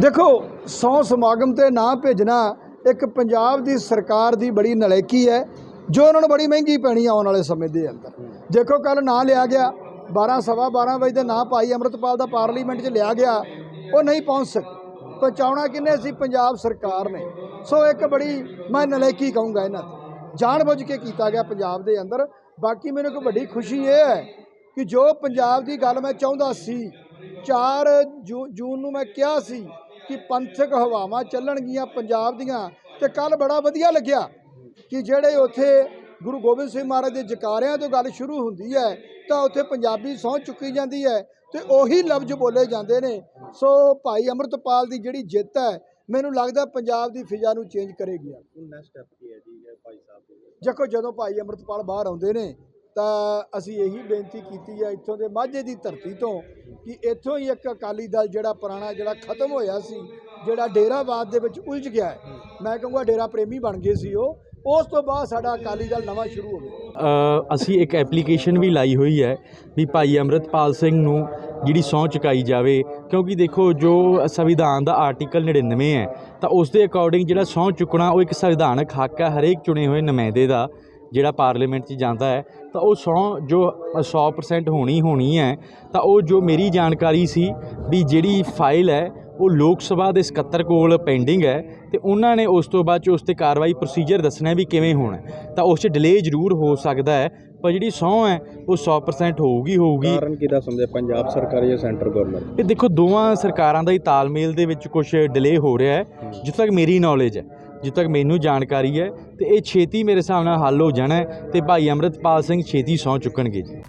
ਦੇਖੋ, ਸੌ ਸਮਾਗਮ ਤੇ ਨਾ ਭੇਜਣਾ ਇੱਕ ਪੰਜਾਬ ਦੀ ਸਰਕਾਰ ਦੀ ਬੜੀ ਨਲੇਕੀ ਹੈ, ਜੋ ਉਹਨਾਂ ਨੂੰ ਬੜੀ ਮਹਿੰਗੀ ਪੈਣੀ ਆਉਣ ਵਾਲੇ ਸਮੇਂ ਦੇ ਅੰਦਰ। ਦੇਖੋ, ਕੱਲ ਨਾਂ ਲਿਆ ਗਿਆ 12 ਸਵਾ 12 ਵਜੇ ਦੇ ਨਾਂ ਭਾਈ ਅੰਮ੍ਰਿਤਪਾਲ ਦਾ ਪਾਰਲੀਮੈਂਟ 'ਚ ਲਿਆ ਗਿਆ, ਉਹ ਨਹੀਂ ਪਹੁੰਚ ਸਕੇ। ਪਹੁੰਚਾਉਣਾ ਕਿੰਨੇ ਸੀ? ਪੰਜਾਬ ਸਰਕਾਰ ਨੇ। ਸੋ ਇੱਕ ਬੜੀ ਮੈਂ ਨਲੇਕੀ ਕਹੂੰਗਾ ਇਹਨਾਂ ਤੇ। ਜਾਣਬੁੱਝ ਕੇ ਕੀਤਾ ਗਿਆ ਪੰਜਾਬ ਦੇ ਅੰਦਰ। ਬਾਕੀ ਮੈਨੂੰ ਇੱਕ ਵੱਡੀ ਖੁਸ਼ੀ ਇਹ ਹੈ ਕਿ ਜੋ ਪੰਜਾਬ ਦੀ ਗੱਲ ਮੈਂ ਚਾਹੁੰਦਾ ਸੀ 4 ਜੂ- ਜੂਨ ਨੂੰ ਮੈਂ ਕਿਹਾ ਸੀ ਕਿ ਪੰਥਕ ਹਵਾਵਾਂ ਚੱਲਣਗੀਆਂ ਪੰਜਾਬ ਦੀਆਂ ਤੇ ਕੱਲ ਬੜਾ ਵਧੀਆ ਲੱਗਿਆ ਕਿ ਜਿਹੜੇ ਉੱਥੇ ਗੁਰੂ ਗੋਬਿੰਦ ਸਿੰਘ ਮਹਾਰਾਜ ਦੇ ਜਕਾਰਿਆਂ ਤੋਂ ਗੱਲ ਸ਼ੁਰੂ ਹੁੰਦੀ ਹੈ ਤਾਂ ਉੱਥੇ ਪੰਜਾਬੀ ਸਹੁੰ ਚੁੱਕੀ ਜਾਂਦੀ ਹੈ ਤੇ ਉਹੀ ਲਫ਼ਜ਼ ਬੋਲੇ ਜਾਂਦੇ ਨੇ। ਸੋ ਭਾਈ ਅੰਮ੍ਰਿਤਪਾਲ ਦੀ ਜਿਹੜੀ ਜਿੱਤ ਹੈ ਮੈਨੂੰ ਲੱਗਦਾ ਪੰਜਾਬ ਦੀ ਫਿਜ਼ਾ ਨੂੰ ਚੇਂਜ ਕਰੇਗੀ। ਨੈਕਸਟ ਸਟੈਪ ਕੀ ਹੈ ਜੀ ਇਹ ਭਾਈ ਸਾਹਿਬ ਦੇ? ਦੇਖੋ ਜਦੋਂ ਭਾਈ ਅੰਮ੍ਰਿਤਪਾਲ ਬਾਹਰ ਆਉਂਦੇ ਨੇ ਤਾਂ ਅਸੀਂ ਇਹੀ ਬੇਨਤੀ ਕੀਤੀ ਹੈ ਇੱਥੋਂ ਦੇ ਮਾਝੇ ਦੀ ਧਰਤੀ ਤੋਂ ਕਿ ਇੱਥੋਂ ਹੀ ਇੱਕ ਅਕਾਲੀ ਦਲ ਜਿਹੜਾ ਪੁਰਾਣਾ ਜਿਹੜਾ ਖਤਮ ਹੋਇਆ ਸੀ ਜਿਹੜਾ ਡੇਰਾਵਾਦ ਦੇ ਵਿੱਚ ਉਲਝ ਗਿਆ ਹੈ। ਮੈਂ ਕਹੂੰਗਾ ਡੇਰਾ ਪ੍ਰੇਮੀ ਬਣ ਗਏ ਸੀ ਉਹ। ਉਸ ਤੋਂ ਬਾਅਦ ਸਾਡਾ ਅਕਾਲੀ ਦਲ ਨਵਾਂ ਸ਼ੁਰੂ ਹੋਵੇ ਅ, ਅਸੀਂ ਇੱਕ ਐਪਲੀਕੇਸ਼ਨ ਵੀ ਲਾਈ ਹੋਈ ਹੈ ਵੀ ਭਾਈ ਅੰਮ੍ਰਿਤਪਾਲ ਸਿੰਘ ਨੂੰ ਜਿਹੜੀ ਸਹੁੰ ਚੁਕਾਈ ਜਾਵੇ ਕਿਉਂਕਿ ਦੇਖੋ ਜੋ ਸੰਵਿਧਾਨ ਦਾ ਆਰਟੀਕਲ 99 ਹੈ ਤਾਂ ਉਸ ਦੇ ਅਕੋਰਡਿੰਗ ਜਿਹੜਾ ਸਹੁੰ ਚੁੱਕਣਾ ਉਹ ਇੱਕ ਸੰਵਿਧਾਨਕ ਹੱਕ ਹੈ ਹਰੇਕ ਚੁਣੇ ਹੋਏ ਨੁਮਾਇੰਦੇ ਦਾ। ਜਿਹੜਾ ਪਾਰਲੀਮੈਂਟ 'ਚ ਜਾਂਦਾ ਹੈ ਤਾਂ ਉਹ ਸਹੁੰ ਜੋ 100% ਹੋਣੀ ਹੋਣੀ ਹੈ ਤਾਂ ਉਹ ਜੋ ਮੇਰੀ ਜਾਣਕਾਰੀ ਸੀ ਵੀ ਜਿਹੜੀ ਫਾਈਲ ਹੈ ਉਹ ਲੋਕ ਸਭਾ ਦੇ ਸਕੱਤਰ ਕੋਲ ਪੈਂਡਿੰਗ ਹੈ ਤੇ ਉਹਨਾਂ ਨੇ ਉਸ ਤੋਂ ਬਾਅਦ 'ਚ ਉਸ ਤੇ ਕਾਰਵਾਈ ਪ੍ਰੋਸੀਜਰ ਦੱਸਣਾ ਵੀ ਕਿਵੇਂ ਹੋਣਾ। ਤਾਂ ਉਸ 'ਚ ਡਿਲੇ ਜ਼ਰੂਰ ਹੋ ਸਕਦਾ ਹੈ ਪਰ ਜਿਹੜੀ ਸਹੁੰ ਹੈ ਉਹ 100% ਹੋਊਗੀ ਹੋਊਗੀ। ਕਾਰਨ ਕਿਹਦਾ ਸਮਝਦੇ ਪੰਜਾਬ ਸਰਕਾਰ ਜਾਂ ਸੈਂਟਰ ਗਵਰਨਮੈਂਟ? ਇਹ ਦੇਖੋ ਦੋਵਾਂ ਸਰਕਾਰਾਂ ਦਾ ਹੀ ਤਾਲਮੇਲ ਦੇ ਵਿੱਚ ਕੁਝ ਡਿਲੇ ਹੋ ਰਿਹਾ ਹੈ ਜਿੱਥੇ ਤੱਕ ਮੇਰੀ ਨੌਲੇਜ ਹੈ। ਜਿੱਥੇ ਤੱਕ ਮੈਨੂੰ ਜਾਣਕਾਰੀ ਹੈ, ਤੇ ਇਹ ਛੇਤੀ ਮੇਰੇ ਹਿਸਾਬ ਨਾਲ ਹੱਲ ਹੋ ਜਾਣਾ ਹੈ, ਤੇ ਭਾਈ ਅੰਮ੍ਰਿਤਪਾਲ ਸਿੰਘ ਛੇਤੀ ਸਹੁੰ ਚੁੱਕਣਗੇ ਜੀ।